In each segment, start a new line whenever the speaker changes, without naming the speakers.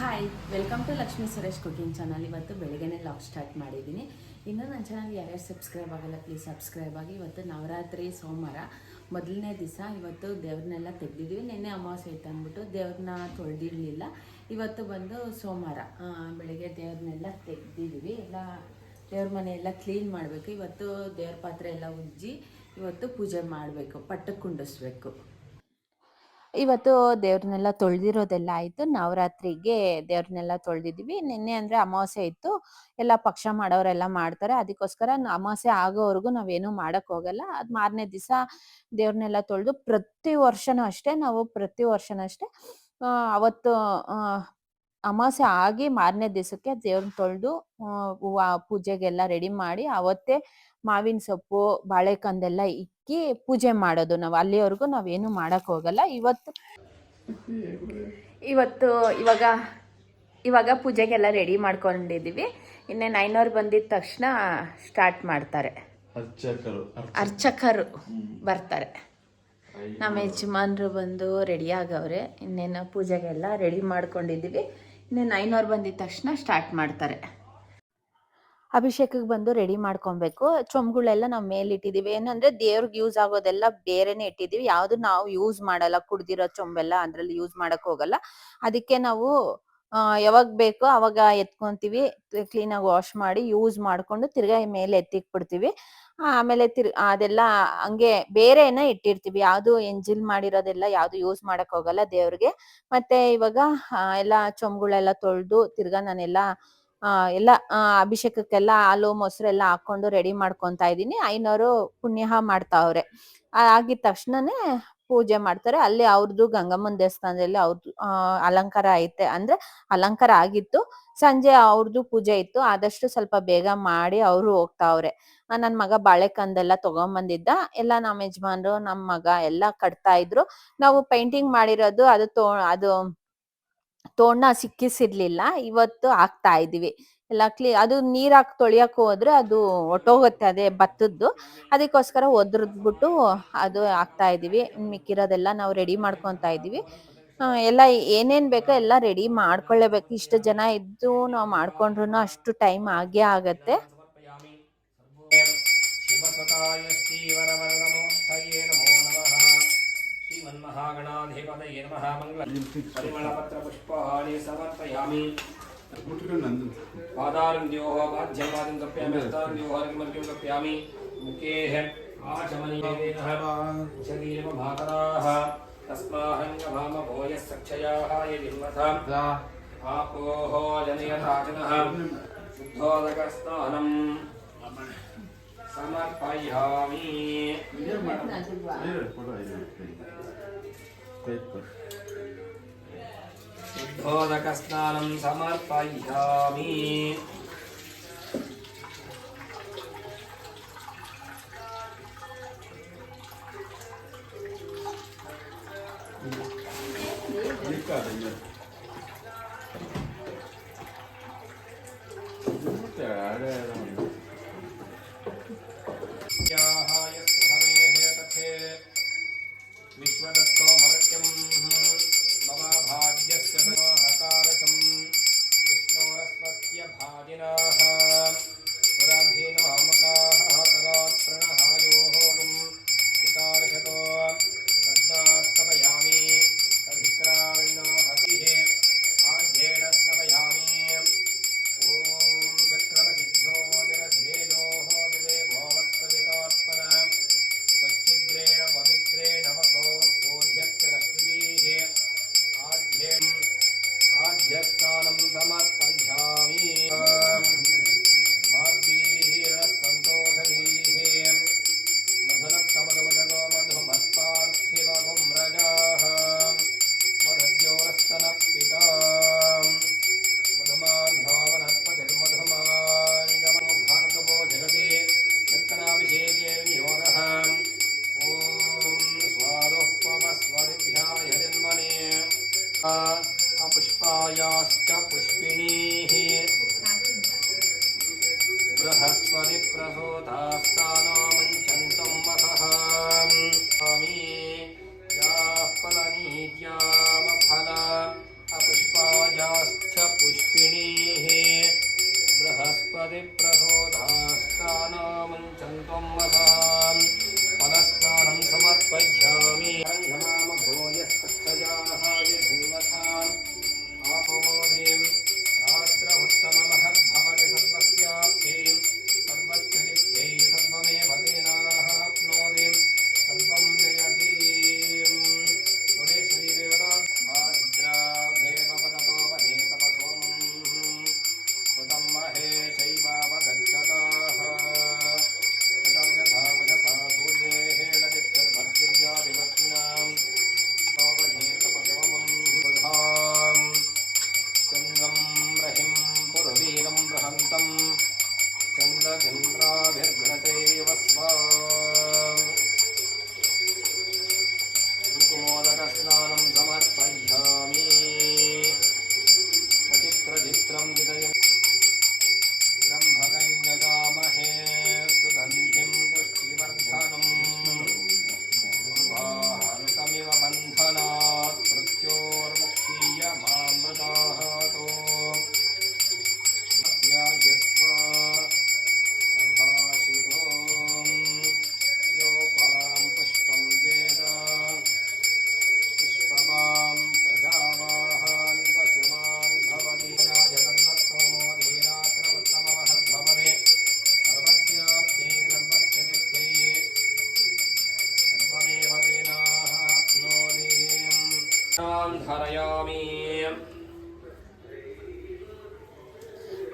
Hi welcome to Lakshmi Suresh cooking channel ಇವತ್ತು ಬೆಳಗ್ಗೆನೇ log start ಮಾಡಿದ್ದೀನಿ. ಇನ್ನೂ ನನ್ನ ಚಾನಲ್ ಯಾರ್ಯಾರು ಸಬ್ಸ್ಕ್ರೈಬ್ ಆಗಲ್ಲ ಪ್ಲೀಸ್ ಸಬ್ಸ್ಕ್ರೈಬ್ ಆಗಿ. ಇವತ್ತು ನವರಾತ್ರಿ, ಸೋಮವಾರ. ಮೊದಲನೇ ದಿವಸ ಇವತ್ತು ದೇವ್ರನ್ನೆಲ್ಲ ತೆಗ್ದಿದ್ದೀವಿ. ನಿನ್ನೆ ಅಮಾವಾಸ್ಯೆ ಇತ್ತು ಅಂದ್ಬಿಟ್ಟು ದೇವ್ರನ್ನ ತೊಳೆದಿರಲಿಲ್ಲ. ಇವತ್ತು ಬಂದು ಸೋಮವಾರ ಬೆಳಗ್ಗೆ ದೇವ್ರನ್ನೆಲ್ಲ ತೆಗ್ದಿದ್ದೀವಿ. ಎಲ್ಲ ದೇವ್ರ ಮನೆ ಎಲ್ಲ ಕ್ಲೀನ್ ಮಾಡಬೇಕು. ಇವತ್ತು ದೇವ್ರ ಪಾತ್ರೆ ಎಲ್ಲ ಉಜ್ಜಿ ಇವತ್ತು ಪೂಜೆ ಮಾಡಬೇಕು, ಪಟ್ಟಕ್ಕೆ ಕುಂಡಿಸ್ಬೇಕು. ಇವತ್ತು ದೇವ್ರನ್ನೆಲ್ಲ ತೊಳೆದಿರೋದೆಲ್ಲ ಆಯಿತು. ನವರಾತ್ರಿಗೆ ದೇವ್ರನ್ನೆಲ್ಲ ತೊಳೆದಿದ್ವಿ ನಿನ್ನೆ ಅಂದರೆ ಅಮಾವಾಸ್ಯೆ ಇತ್ತು. ಎಲ್ಲ ಪಕ್ಷ ಮಾಡೋರೆಲ್ಲ ಮಾಡ್ತಾರೆ. ಅದಕ್ಕೋಸ್ಕರ ಅಮಾವಾಸ್ಯೆ ಆಗೋವರೆಗೂ ನಾವೇನು ಹೋಗಲ್ಲ. ಅದು ಮಾರನೇ ದಿವಸ ದೇವ್ರನ್ನೆಲ್ಲ ತೊಳೆದು ಪ್ರತಿ ವರ್ಷನೂ ಅಷ್ಟೇ. ನಾವು ಪ್ರತಿ ವರ್ಷನೂ ಅಷ್ಟೇ. ಅವತ್ತು ಅಮಾಸೆ ಅಮಾವಾಸ್ಯೆ ಆಗಿ ಮಾರನೇ ದಿವಸಕ್ಕೆ ದೇವ್ರನ್ನ ತೊಳೆದು ಹೂವ ಪೂಜೆಗೆಲ್ಲ ರೆಡಿ ಮಾಡಿ ಅವತ್ತೇ ಮಾವಿನ ಸೊಪ್ಪು ಬಾಳೆಕಂದೆಲ್ಲ ಇಕ್ಕಿ ಪೂಜೆ ಮಾಡೋದು ನಾವು. ಅಲ್ಲಿವರೆಗೂ ನಾವೇನು ಮಾಡಕ್ ಹೋಗಲ್ಲ. ಇವತ್ತು ಇವತ್ತು ಇವಾಗ ಇವಾಗ ಪೂಜೆಗೆಲ್ಲ ರೆಡಿ ಮಾಡ್ಕೊಂಡಿದ್ದೀವಿ. ನೈನ್ ಅವರ್ ಬಂದಿದ ತಕ್ಷಣ ಸ್ಟಾರ್ಟ್ ಮಾಡ್ತಾರೆ.
ಅರ್ಚಕರು
ಅರ್ಚಕರು. ಬರ್ತಾರೆ. ನಮ್ಮ ಯಜಮಾನ್ರು ಬಂದು ರೆಡಿ ಆಗವ್ರೆ. ಇನ್ನೇನು ಪೂಜೆಗೆಲ್ಲ ರೆಡಿ ಮಾಡ್ಕೊಂಡಿದ್ದೀವಿ. ಇನ್ನೇನು ಐನೂರು ಬಂದಿದ ತಕ್ಷಣ ಸ್ಟಾರ್ಟ್ ಮಾಡ್ತಾರೆ. ಅಭಿಷೇಕಕ್ಕೆ ಬಂದು ರೆಡಿ ಮಾಡ್ಕೊಬೇಕು. ಚೊಂಬುಗಳೆಲ್ಲ ನಾವು ಮೇಲೆ ಇಟ್ಟಿದ್ದೀವಿ ಏನಂದ್ರೆ ದೇವ್ರಿಗೆ ಯೂಸ್ ಆಗೋದೆಲ್ಲ ಬೇರೆನೆ ಇಟ್ಟಿದೀವಿ. ಯಾವುದು ನಾವು ಯೂಸ್ ಮಾಡಲ್ಲ. ಕುಡ್ದಿರೋ ಚೊಂಬೆಲ್ಲ ಅದ್ರಲ್ಲಿ ಯೂಸ್ ಮಾಡಕ್ ಹೋಗಲ್ಲ. ಅದಕ್ಕೆ ನಾವು ಯಾವಾಗ ಬೇಕೋ ಅವಾಗ ಎತ್ಕೊಂತೀವಿ ಕ್ಲೀನಾಗಿ ವಾಶ್ ಮಾಡಿ ಯೂಸ್ ಮಾಡ್ಕೊಂಡು ತಿರ್ಗಾ ಮೇಲೆ ಎತ್ತಿಕ್ ಬಿಡ್ತೀವಿ ಆಮೇಲೆ ತಿರ್, ಅದೆಲ್ಲ ಹಂಗೆ ಬೇರೆನ ಇಟ್ಟಿರ್ತೀವಿ. ಯಾವುದು ಎಂಜಿಲ್ ಮಾಡಿರೋದೆಲ್ಲ ಯಾವುದು ಯೂಸ್ ಮಾಡಕ್ ಹೋಗಲ್ಲ ದೇವ್ರಿಗೆ. ಮತ್ತೆ ಇವಾಗ ಎಲ್ಲ ಚೊಂಬುಗಳೆಲ್ಲ ತೊಳೆದು ತಿರ್ಗಾ ನಾನೆಲ್ಲ ಎಲ್ಲ ಅಭಿಷೇಕಕ್ಕೆಲ್ಲ ಹಾಲು, ಮೊಸರು ಎಲ್ಲ ಹಾಕೊಂಡು ರೆಡಿ ಮಾಡ್ಕೊಂತಾ ಇದೀನಿ ಐನೋರು ಪುಣ್ಯ ಮಾಡ್ತಾವ್ರೆ. ಆಗಿದ ತಕ್ಷಣನೇ ಪೂಜೆ ಮಾಡ್ತಾರೆ. ಅಲ್ಲಿ ಅವ್ರದ್ದು ಗಂಗಮ್ಮನ ದೇವಸ್ಥಾನದಲ್ಲಿ ಅವ್ರದ್ದು ಅಲಂಕಾರ ಐತೆ ಅಂದ್ರೆ ಅಲಂಕಾರ ಆಗಿತ್ತು. ಸಂಜೆ ಅವ್ರದ್ದು ಪೂಜೆ ಇತ್ತು. ಆದಷ್ಟು ಸ್ವಲ್ಪ ಬೇಗ ಮಾಡಿ ಅವರು ಹೋಗ್ತಾವ್ರೆ. ನನ್ನ ನನ್ ಮಗ ಬಾಳೆಕಂದೆಲ್ಲ ತಗೊಂಬಂದಿದ್ದ. ಎಲ್ಲ ನಮ್ಮ ಯಜಮಾನ್ರು ನಮ್ಮ ಮಗ ಎಲ್ಲ ಕಟ್ತಾ ಇದ್ರು. ನಾವು ಪೇಂಟಿಂಗ್ ಮಾಡಿರೋದು ಅದು ತೋ, ಅದು ತೋಣ ಸಿಕ್ಕಿಸಿರ್ಲಿಲ್ಲ. ಇವತ್ತು ಹಾಕ್ತಾ ಇದೀವಿ. ಎಲ್ಲ ಕ್ಲೀ ಅದು ನೀರ್ ಹಾಕಿ ತೊಳಿಯಕ್ ಹೋದ್ರೆ ಅದು ಒಟ್ಟೋಗುತ್ತೆ ಅದೇ ಭತ್ತದ್ದು. ಅದಕ್ಕೋಸ್ಕರ ಒದ್ರದ್ಬಿಟ್ಟು ಅದು ಹಾಕ್ತಾ ಇದೀವಿ ಮಿಕ್ಕಿರೋದೆಲ್ಲ ನಾವು ರೆಡಿ ಮಾಡ್ಕೊತಾ ಇದೀವಿ ಎಲ್ಲ ಏನೇನ್ ಬೇಕೋ ಎಲ್ಲ ರೆಡಿ ಮಾಡ್ಕೊಳ್ಳೇಬೇಕು. ಇಷ್ಟು ಜನ ಇದ್ದು ನಾವು ಮಾಡ್ಕೊಂಡ್ರು ಅಷ್ಟು ಟೈಮ್ ಆಗೇ ಆಗತ್ತೆ.
ಶ್ರೀಮನ್ಮಹಾಗಣಾಧಿಪತಯೇ ನಮೋ. ಮಂಗಳ ಪರಿಮಳ ಪತ್ರ ಸಮರ್ಪಯಾಮಿ. पादारण्योः बाध्यमादिं तप्यामि हस्तारण्योहारिमर्ग्यं तप्यामि मुखेः आचमनीशरीरमभाकराः तस्माहङ्गभामभोजः सक्षयाः यदिन्मथा आपोः जनयताचनः शुद्धोदकस्नानम् समर्पयामि धोदकस्नानं समर्पयामि। विश्वदत्तो मरक्यम् यस्य मनोहकारकम् विष्णोरस्वस्य विष्णोरपत्यभागिनाः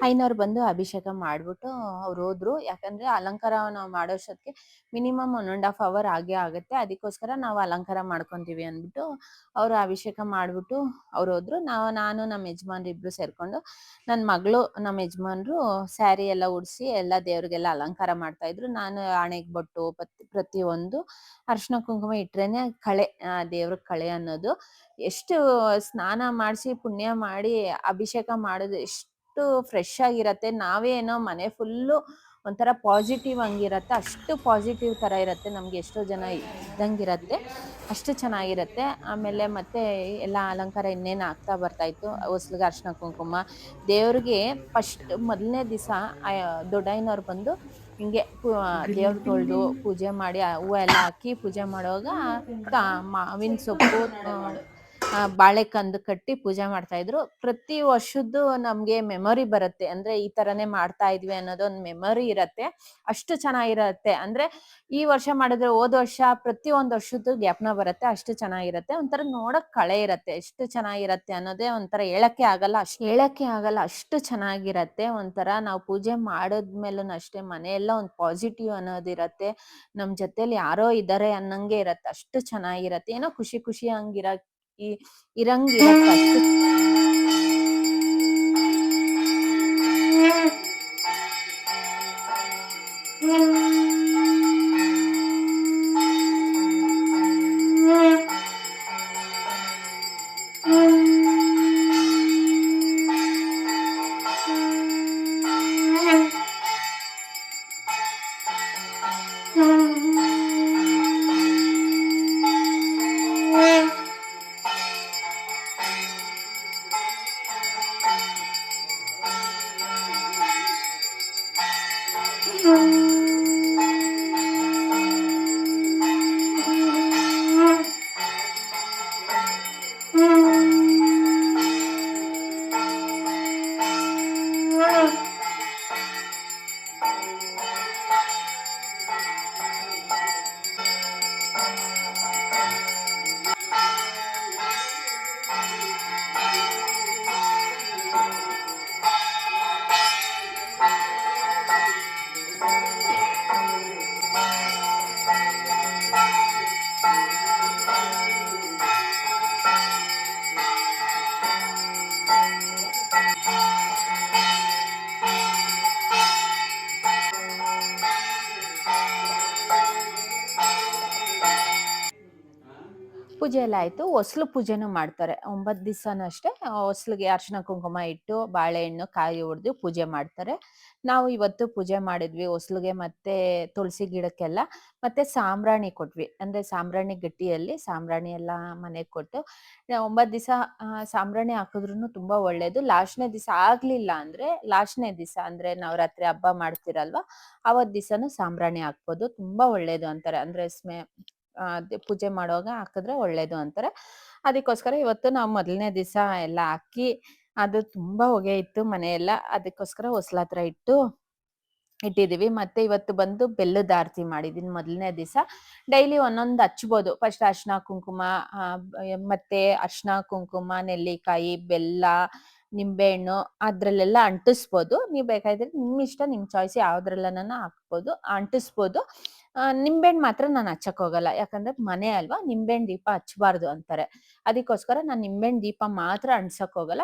ಐನವ್ರು ಬಂದು ಅಭಿಷೇಕ ಮಾಡ್ಬಿಟ್ಟು ಅವ್ರು ಹೋದ್ರು. ಯಾಕಂದ್ರೆ ಅಲಂಕಾರ ನಾವು ಮಾಡೋಷ್ಟೊತ್ತಿಗೆ minimum one and half hour ಆಗೇ ಆಗುತ್ತೆ. ಅದಕ್ಕೋಸ್ಕರ ನಾವು ಅಲಂಕಾರ ಮಾಡ್ಕೊಂತೀವಿ ಅಂದ್ಬಿಟ್ಟು ಅವ್ರು ಅಭಿಷೇಕ ಮಾಡ್ಬಿಟ್ಟು ಅವ್ರು ಹೋದ್ರು. ನಾವು, ನಾನು ನಮ್ಮ ಯಜಮಾನ್ರು ಇಬ್ರು ಸೇರ್ಕೊಂಡು ನನ್ನ ಮಗಳು ನಮ್ಮ ಯಜಮಾನ್ರು ಸ್ಯಾರಿ ಎಲ್ಲ ಉಡಿಸಿ ಎಲ್ಲ ದೇವ್ರಿಗೆಲ್ಲ ಅಲಂಕಾರ ಮಾಡ್ತಾ ಇದ್ರು. ನಾನು ಹಣೆಗೆ ಬಟ್ಟು ಪ್ರತಿ ಪ್ರತಿಯೊಂದು ಅರ್ಶಿನ ಕುಂಕುಮ ಇಟ್ರೇನೆ ಕಳೆ ದೇವ್ರ ಕಳೆ ಅನ್ನೋದು. ಎಷ್ಟು ಸ್ನಾನ ಮಾಡಿಸಿ ಪುಣ್ಯ ಮಾಡಿ ಅಭಿಷೇಕ ಮಾಡೋದು ಎಷ್ಟು ಫ್ರೆಶ್ ಆಗಿರತ್ತೆ. ನಾವೇ ಏನೋ ಮನೆ ಫುಲ್ಲು ಒಂಥರ ಪಾಸಿಟಿವ್ ಹಂಗಿರತ್ತೆ. ಅಷ್ಟು ಪಾಸಿಟಿವ್ ಥರ ಇರುತ್ತೆ. ನಮ್ಗೆ ಎಷ್ಟೋ ಜನ ಇದ್ದಂಗಿರತ್ತೆ. ಅಷ್ಟು ಚೆನ್ನಾಗಿರತ್ತೆ. ಆಮೇಲೆ ಮತ್ತೆ ಎಲ್ಲ ಅಲಂಕಾರ ಇನ್ನೇನು ಆಗ್ತಾ ಬರ್ತಾಯಿತ್ತು ಹೊಸ್ಲಿಗೆ ಅರ್ಶಿನ ಕುಂಕುಮ. ದೇವ್ರಿಗೆ ಫಸ್ಟ್ ಮೊದಲನೇ ದಿವಸ ದೊಡ್ಡಯ್ಯನವ್ರು ಬಂದು ಹಿಂಗೆ ದೇವ್ರ ತೊಳೆದು ಪೂಜೆ ಮಾಡಿ ಹೂವು ಎಲ್ಲ ಹಾಕಿ ಪೂಜೆ ಮಾಡುವಾಗ ಮಾವಿನ ಸೊಪ್ಪು ಬಾಳೆಕಂದು ಕಟ್ಟಿ ಪೂಜೆ ಮಾಡ್ತಾ ಇದ್ರು. ಪ್ರತಿ ವರ್ಷದ್ದು ನಮ್ಗೆ ಮೆಮೊರಿ ಬರುತ್ತೆ. ಅಂದ್ರೆ ಈ ತರನೇ ಮಾಡ್ತಾ ಇದ್ವಿ ಅನ್ನೋದು ಒಂದು ಮೆಮೊರಿ ಇರತ್ತೆ. ಅಷ್ಟು ಚೆನ್ನಾಗಿರತ್ತೆ. ಅಂದ್ರೆ ಈ ವರ್ಷ ಮಾಡಿದ್ರೆ ಹೋದ ವರ್ಷ ಪ್ರತಿ ಒಂದ್ ವರ್ಷದ್ದು ಜ್ಞಾಪನ ಬರುತ್ತೆ. ಅಷ್ಟು ಚೆನ್ನಾಗಿರತ್ತೆ. ಒಂಥರ ನೋಡಕ್ ಕಳೆ ಇರತ್ತೆ. ಎಷ್ಟು ಚೆನ್ನಾಗಿರತ್ತೆ ಅನ್ನೋದೇ ಒಂಥರ ಹೇಳಕ್ಕೆ ಆಗಲ್ಲ. ಅಷ್ಟು ಹೇಳಕ್ಕೆ ಆಗಲ್ಲ. ಅಷ್ಟು ಚೆನ್ನಾಗಿರತ್ತೆ. ಒಂಥರ ನಾವು ಪೂಜೆ ಮಾಡಿದ್ಮೇಲೂ ಅಷ್ಟೇ ಮನೆಯೆಲ್ಲ ಒಂದು ಪಾಸಿಟಿವ್ ಅನ್ನೋದಿರತ್ತೆ ನಮ್ ಜೊತೆಲಿ ಯಾರೋ ಇದಾರೆ ಅನ್ನಂಗೆ ಇರತ್ತೆ. ಅಷ್ಟು ಚೆನ್ನಾಗಿರತ್ತೆ. ಏನೋ ಖುಷಿ ಖುಷಿ ಹಂಗಿರ ಈ ಇರಂಗಿರತ್ತೆ ಅಷ್ಟು ಪೂಜೆ ಎಲ್ಲ ಆಯ್ತು. ಹೊಸ್ಲು ಪೂಜೆನೂ ಮಾಡ್ತಾರೆ. ಒಂಬತ್ತು ದಿವಸನೂ ಅಷ್ಟೇ ಹೊಸ್ಲಿಗೆ ಅರ್ಶಿನ ಕುಂಕುಮ ಇಟ್ಟು ಬಾಳೆಹಣ್ಣು, ಕಾಯಿ ಹೊಡೆದು ಪೂಜೆ ಮಾಡ್ತಾರೆ. ನಾವು ಇವತ್ತು ಪೂಜೆ ಮಾಡಿದ್ವಿ ಹೊಸ್ಲಿಗೆ ಮತ್ತೆ ತುಳಸಿ ಗಿಡಕ್ಕೆಲ್ಲ. ಮತ್ತೆ ಸಾಂಬ್ರಾಣಿ ಕೊಟ್ವಿ. ಅಂದ್ರೆ ಸಾಂಬ್ರಾಣಿ ಗಟ್ಟಿಯಲ್ಲಿ ಸಾಂಬ್ರಾಣಿ ಎಲ್ಲ ಮನೆಗೆ ಕೊಟ್ಟು, ಒಂಬತ್ತು ದಿವಸ ಸಾಂಬ್ರಾಣಿ ಹಾಕಿದ್ರು ತುಂಬಾ ಒಳ್ಳೇದು. ಲಾಸ್ಟ್ನೇ ದಿವಸ ಆಗ್ಲಿಲ್ಲ ಅಂದ್ರೆ, ಲಾಸ್ಟ್ನೇ ದಿವಸ ಅಂದ್ರೆ ನವರಾತ್ರಿ ಹಬ್ಬ ಮಾಡ್ತಿರಲ್ವಾ ಅವತ್ ದಿವಸನೂ ಸಾಂಬ್ರಾಣಿ ಹಾಕ್ಬೋದು. ತುಂಬಾ ಒಳ್ಳೇದು ಅಂತಾರೆ. ಅಂದ್ರೆ ಸ್ಮೆ ಪೂಜೆ ಮಾಡುವಾಗ ಹಾಕಿದ್ರೆ ಒಳ್ಳೇದು ಅಂತಾರೆ. ಅದಕ್ಕೋಸ್ಕರ ಇವತ್ತು ನಾವು ಮೊದಲನೇ ದಿವಸ ಎಲ್ಲ ಹಾಕಿ, ಅದು ತುಂಬಾ ಹೊಗೆ ಇತ್ತು ಮನೆಯೆಲ್ಲ. ಅದಕ್ಕೋಸ್ಕರ ಹೊಸ್ಲ ಇಟ್ಟು ಇಟ್ಟಿದೀವಿ ಮತ್ತೆ ಇವತ್ತು ಬಂದು ಬೆಲ್ಲದ ಆರತಿ ಮಾಡಿದೀನಿ ಮೊದಲನೇ ದಿವಸ. ಡೈಲಿ ಒಂದೊಂದು ಹಚ್ಬೋದು. ಫಸ್ಟ್ ಅರ್ಶನ, ಕುಂಕುಮ ಮತ್ತೆ ಅರ್ಶನ, ಕುಂಕುಮ, ನೆಲ್ಲಿಕಾಯಿ, ಬೆಲ್ಲ, ನಿಂಬೆಹಣ್ಣು ಅದ್ರಲ್ಲೆಲ್ಲ ಅಂಟಿಸ್ಬೋದು. ನೀವು ಬೇಕಾದ್ರೆ ನಿಮ್ಮ ಇಷ್ಟ, ನಿಮ್ಮ ಚಾಯ್ಸ್ ಯಾವ್ದ್ರಲ್ಲನ ಹಾಕ್ಬೋದು. ಅಂಟಿಸ್ಬೋದು. ನಿಂಬೆಹಣ್ಣು ಮಾತ್ರ ನಾನು ಹಚ್ಚಕ್ ಹೋಗಲ್ಲ. ಯಾಕಂದ್ರೆ ಮನೆ ಅಲ್ವಾ, ನಿಂಬೆಹಣ್ಣು ದೀಪ ಹಚ್ಬಾರ್ದು ಅಂತಾರೆ. ಅದಕ್ಕೋಸ್ಕರ ನಾನು ನಿಂಬೆಹಣ್ಣು ದೀಪ ಮಾತ್ರ ಅಂಟ್ಸಕ್ ಹೋಗಲ್ಲ.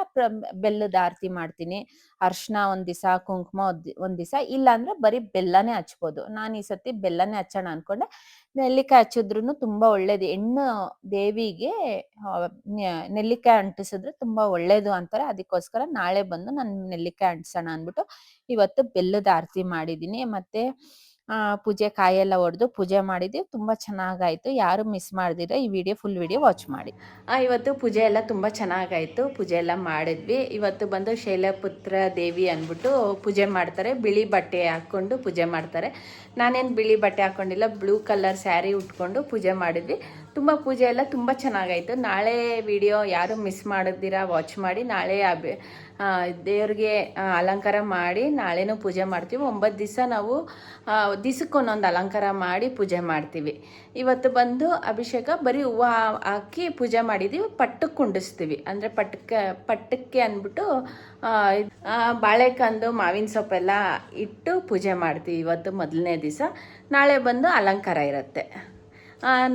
ಬೆಲ್ಲದ ಆರತಿ ಮಾಡ್ತೀನಿ. ಅರ್ಶನ ಒಂದ್ ದಿವಸ ಕುಂಕುಮ ಒಂದ್- ದಿವಸ ಇಲ್ಲ ಅಂದ್ರೆ ಬರೀ ಬೆಲ್ಲನೇ ಹಚ್ಬೋದು. ನಾನು ಈ ಸತಿ ಬೆಲ್ಲನೇ ಹಚ್ಚೋಣ ಅನ್ಕೊಂಡೆ. ನೆಲ್ಲಿಕಾಯಿ ಹಚ್ಚಿದ್ರು ತುಂಬಾ ಒಳ್ಳೇದು. ಹೆಣ್ಣು ದೇವಿಗೆ ನೆಲ್ಲಿಕಾಯಿ ಅಂಟಿಸಿದ್ರೆ ತುಂಬಾ ಒಳ್ಳೇದು ಅಂತಾರೆ. ಅದಕ್ಕೋಸ್ಕರ ನಾಳೆ ಬಂದು ನಾನು ನೆಲ್ಲಿಕಾಯಿ ಅಂಟಿಸೋಣ ಅಂದ್ಬಿಟ್ಟು ಇವತ್ತು ಬೆಲ್ಲದ ಆರತಿ ಮಾಡಿದ್ದೀನಿ. ಮತ್ತೆ ಆ ಪೂಜೆ ಕಾಯೆಲ್ಲ ಹೊಡೆದು ಪೂಜೆ ಮಾಡಿದ್ವಿ. ತುಂಬಾ ಚೆನ್ನಾಗಾಯ್ತು. ಯಾರು ಮಿಸ್ ಮಾಡ್ದಿರ ಈ ವಿಡಿಯೋ ಫುಲ್ ವಿಡಿಯೋ ವಾಚ್ ಮಾಡಿ. ಆ, ಇವತ್ತು ಪೂಜೆ ಎಲ್ಲ ತುಂಬಾ ಚೆನ್ನಾಗಾಯ್ತು. ಪೂಜೆ ಎಲ್ಲ ಮಾಡಿದ್ವಿ. ಇವತ್ತು ಬಂದು ಶೈಲಪುತ್ರ ದೇವಿ ಅಂದ್ಬಿಟ್ಟು ಪೂಜೆ ಮಾಡ್ತಾರೆ. ಬಿಳಿ ಬಟ್ಟೆ ಹಾಕೊಂಡು ಪೂಜೆ ಮಾಡ್ತಾರೆ. ನಾನೇನು ಬಿಳಿ ಬಟ್ಟೆ ಹಾಕೊಂಡಿಲ್ಲ ಬ್ಲೂ ಕಲರ್ ಸ್ಯಾರಿ ಉಟ್ಕೊಂಡು ಪೂಜೆ ಮಾಡಿದ್ವಿ. ತುಂಬ ಪೂಜೆ ಎಲ್ಲ ತುಂಬ ಚೆನ್ನಾಗಾಯಿತು. ನಾಳೆ ವಿಡಿಯೋ ಯಾರು ಮಿಸ್ ಮಾಡಿದ್ದೀರಾ ವಾಚ್ ಮಾಡಿ, ನಾಳೆ ಅಬಿ- ದೇವ್ರಿಗೆ ಅಲಂಕಾರ ಮಾಡಿ, ನಾಳೆನೂ ಪೂಜೆ ಮಾಡ್ತೀವಿ. ಒಂಬತ್ತು ದಿವಸ ನಾವು ದಿಸಕ್ಕೆ ಒಂದೊಂದು ಅಲಂಕಾರ ಮಾಡಿ ಪೂಜೆ ಮಾಡ್ತೀವಿ. ಇವತ್ತು ಬಂದು ಅಭಿಷೇಕ, ಬರೀ ಹೂವು ಹಾಕಿ ಪೂಜೆ ಮಾಡಿದ್ದೀವಿ ಪಟ್ಟಕ್ಕೆ ಕುಂಡಿಸ್ತೀವಿ. ಅಂದರೆ ಪಟ್ಟಕ್ಕೆ ಪಟ್ಟಕ್ಕೆ ಅಂದ್ಬಿಟ್ಟು ಬಾಳೆಕಂದು, ಮಾವಿನ ಸೊಪ್ಪೆಲ್ಲ ಇಟ್ಟು ಪೂಜೆ ಮಾಡ್ತೀವಿ ಇವತ್ತು ಮೊದಲನೇ ದಿವಸ. ನಾಳೆ ಬಂದು ಅಲಂಕಾರ ಇರುತ್ತೆ.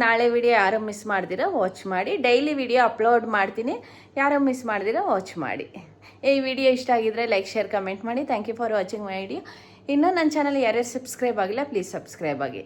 ನಾಳೆ ವಿಡಿಯೋ ಯಾರು ಮಿಸ್ ಮಾಡ್ದಿರೋ ವಾಚ್ ಮಾಡಿ. ಡೈಲಿ ವಿಡಿಯೋ ಅಪ್ಲೋಡ್ ಮಾಡ್ತೀನಿ. ಯಾರು ಮಿಸ್ ಮಾಡ್ದಿರೋ ವಾಚ್ ಮಾಡಿ. ಈ ವಿಡಿಯೋ ಇಷ್ಟ ಆಗಿದ್ರೆ ಲೈಕ್, ಶೇರ್, ಕಮೆಂಟ್ ಮಾಡಿ. Thank you for watching my video ಇನ್ನೂ ನನ್ನ ಚಾನಲ್ ಯಾರ್ಯಾರು ಸಬ್ಸ್ಕ್ರೈಬ್ ಆಗಿಲ್ಲ ಪ್ಲೀಸ್ ಸಬ್ಸ್ಕ್ರೈಬ್ ಆಗಿ.